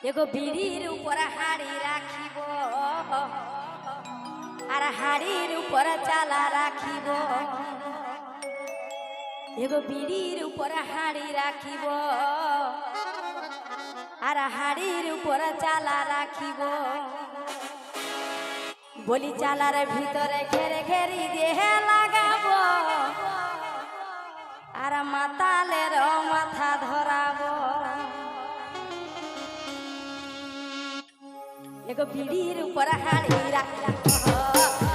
এগো বিড়ির উপর হাড়ি রাখিব আর হাড়ির উপর চালা রাখিব এগো বিড়ির উপর হাড়ি রাখিব আর হাড়ির উপর চালা রাখিব বলি চালার ভিতরে ঘেরে ঘেরি দেহে লাগাবো আর মাতালের মাথা ধরাবো এগো বিড়ির উপর হাড়ি রাখিব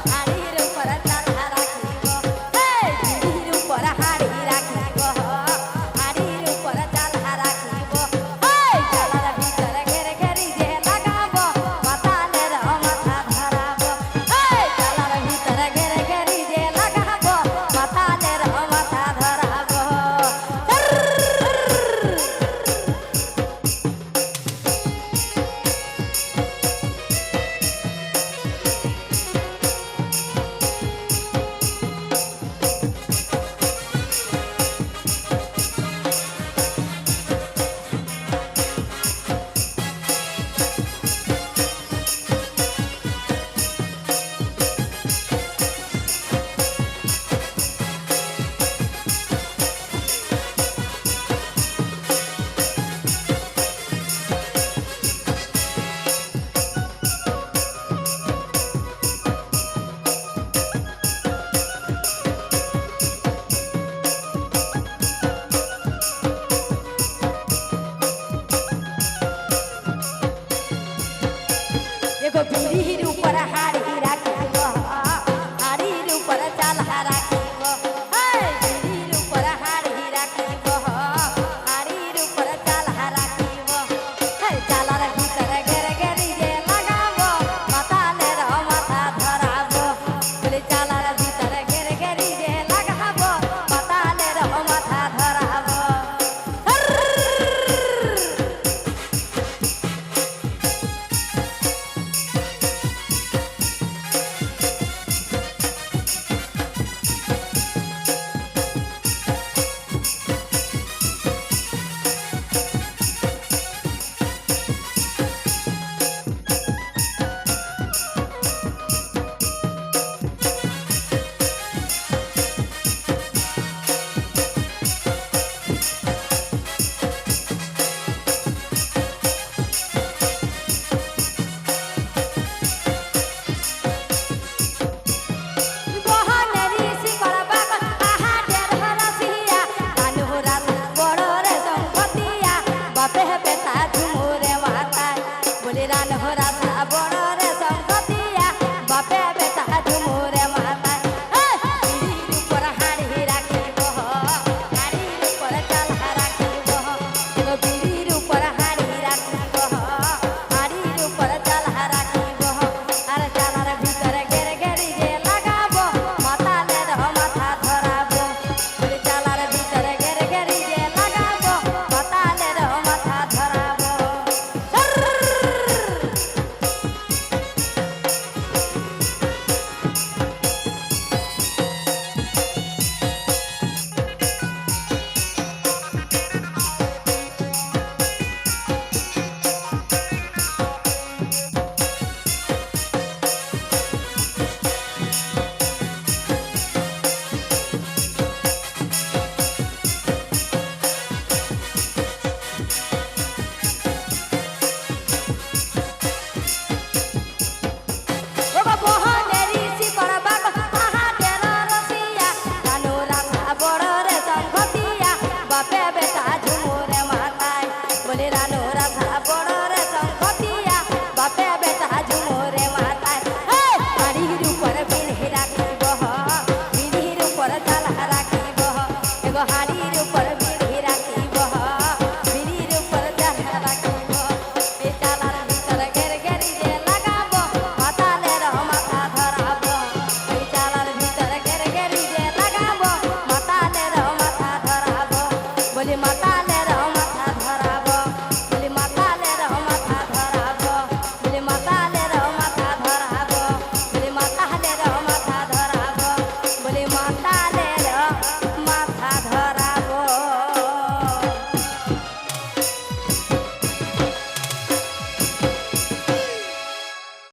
filho para